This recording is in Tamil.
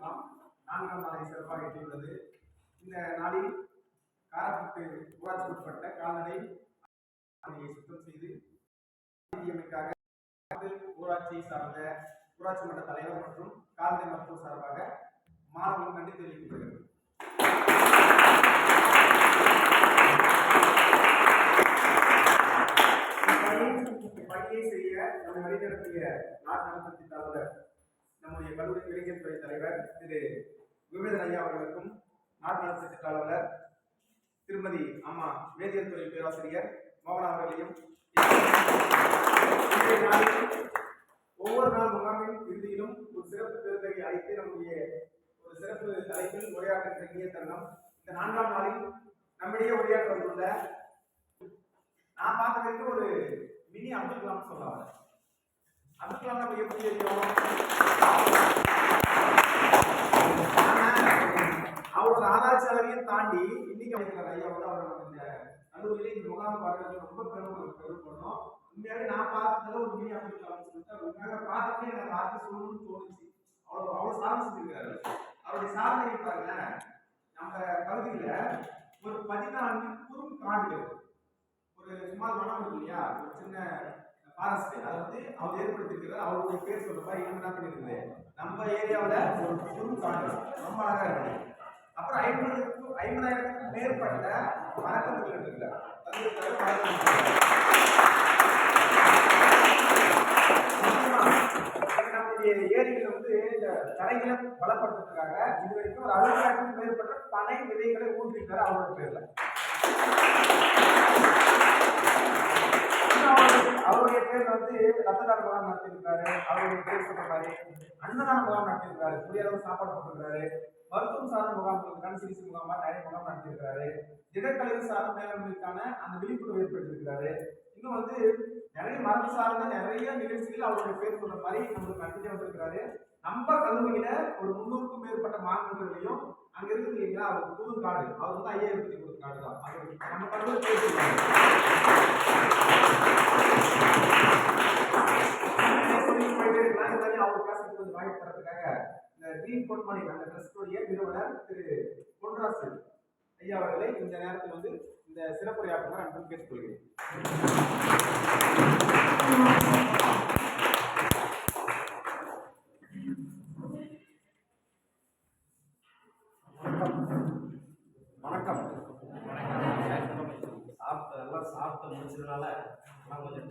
முகாம் நான்காம் நாளை சிறப்பாக எட்டியுள்ளது. இந்த நாளில் காரப்பட்டு ஊராட்சி உட்பட்ட கால்நடை அதை சுத்தம் செய்து அமைக்காக ஊராட்சியை சார்ந்த ஊராட்சி மன்ற தலைவர் மற்றும் கால்நடை மருத்துவ சார்பாக மாணவர்கள் நன்றி தெரிவிக்கப்படுகிறது பணியை செய்ய நம்மை வழிநடத்திய நாட்டு நலத்திட்ட அலுவலர் நம்முடைய கல்லூரி இளைஞர் துறை தலைவர் திரு விவேதன் ஐயா அவர்களுக்கும் நாட்டு நலத்திட்ட அலுவலர் திருமதி அம்மா வேதியியல் துறை பேராசிரியர் மோகனா அவர்களையும் ஒவ்வொரு நாள் முகாமின் இறுதியிலும் ஒரு சிறப்பு பெருந்தகை அழைத்து நம்முடைய ஒரு சிறப்பு தலைப்பில் உரையாற்ற தருணம். இந்த நான்காம் நாளில் நம்மிடையே உரையாற்ற வந்துள்ள நான் பார்த்த வரைக்கும் ஒரு மினி அப்துல் கலாம் சொல்லுவாங்க அப்துல் நம்ம எப்படி தெரியும் அவரோட ஆராய்ச்சியாளரையும் தாண்டி இன்னைக்கு அமைச்சர் ஐயா வந்து அவர் இந்த கல்லூரியில இந்த முகாம் பார்க்கறது ரொம்ப பெரும் பெருமைப்படணும் பண்ணோம் உண்மையாவே நான் பார்த்ததுல ஒரு மினி அப்துல் சொல்லிட்டு உண்மையாக பார்த்துட்டு எனக்கு பார்த்து சொல்லணும்னு தோணுச்சு. அவ்வளோ அவ்வளோ சாதனை செஞ்சிருக்காரு. அவருடைய சாதனை பாருங்க நம்ம பகுதியில ஒரு பதினான்கு குறும் காடுகள். ஒரு சுமார் வனம் இல்லையா? ஒரு சின்ன ஃபாரஸ்ட் அதை வந்து அவர் ஏற்படுத்திருக்கிறார் அவருடைய பேர் சொல்ற மாதிரி இவங்க என்ன பண்ணிருக்குது நம்ம ஏரியாவில் ஒரு குரு காடு ரொம்ப அழகா இருக்கு அப்புறம் ஐம்பதுக்கும் ஐம்பதாயிரத்துக்கும் மேற்பட்ட மரக்கன்றுகள் இருக்குல்ல நம்முடைய ஏரியில் வந்து இந்த தரைகளை பலப்படுத்துறதுக்காக இது வரைக்கும் ஒரு அறுபதாயிரத்துக்கும் மேற்பட்ட பனை விதைகளை ஊன்றிருக்காரு அவரோட பேர்ல இன்னும் அவருடைய- அவருடைய பேர்ல வந்து முகாம் நடத்தியிருக்காரு அவருடைய பேர் சொல்ற மாதிரி அன்னதான முகாம் நடத்தியிருக்காரு புரியாதவங்க சாப்பாடு போட்டிருக்காரு மருத்துவம் சார்ந்த முகாம்களுக்கு கண் சிகிச்சை முகாமா நிறைய முகாம் நடத்தியிருக்காரு. திடக்கழிவு சார்ந்த மேலாண்மைக்கான அந்த விழிப்புணர்வு ஏற்படுத்தியிருக்காரு. இன்னும் வந்து நிறைய மரபு சார்ந்த நிறைய நிகழ்ச்சிகள் அவருடைய பேர் சொல்ற மாதிரி நம்மளுக்கு நடத்திட்டு வந்திருக்காரு நம்ம கல்லூரியில ஒரு முன்னூறுக்கும் மேற்பட்ட மாணவர்களையும் அங்க இருக்குது இல்லைங்களா? அவர் புது காடு. அவர் வந்து ஐயாயிரத்தி கொடுத்த காடு தான். அது நம்ம கல்லூரி பேசுறதுக்கு இந்த வாய்ப்பு தரதுக்காக இந்த அந்த ட்ரஸ்டுடைய நிறுவனர் திரு பொன்ராசு ஐயா அவர்களை இந்த நேரத்தில் வந்து இந்த சிறப்புரையாற்றுமாறு அன்பும் கேட்டுக்கொள்கிறேன். வணக்கம். சாப்பிட்டு நல்லா சாப்பிட்டு முடிச்சதுனால நான் கொஞ்சம்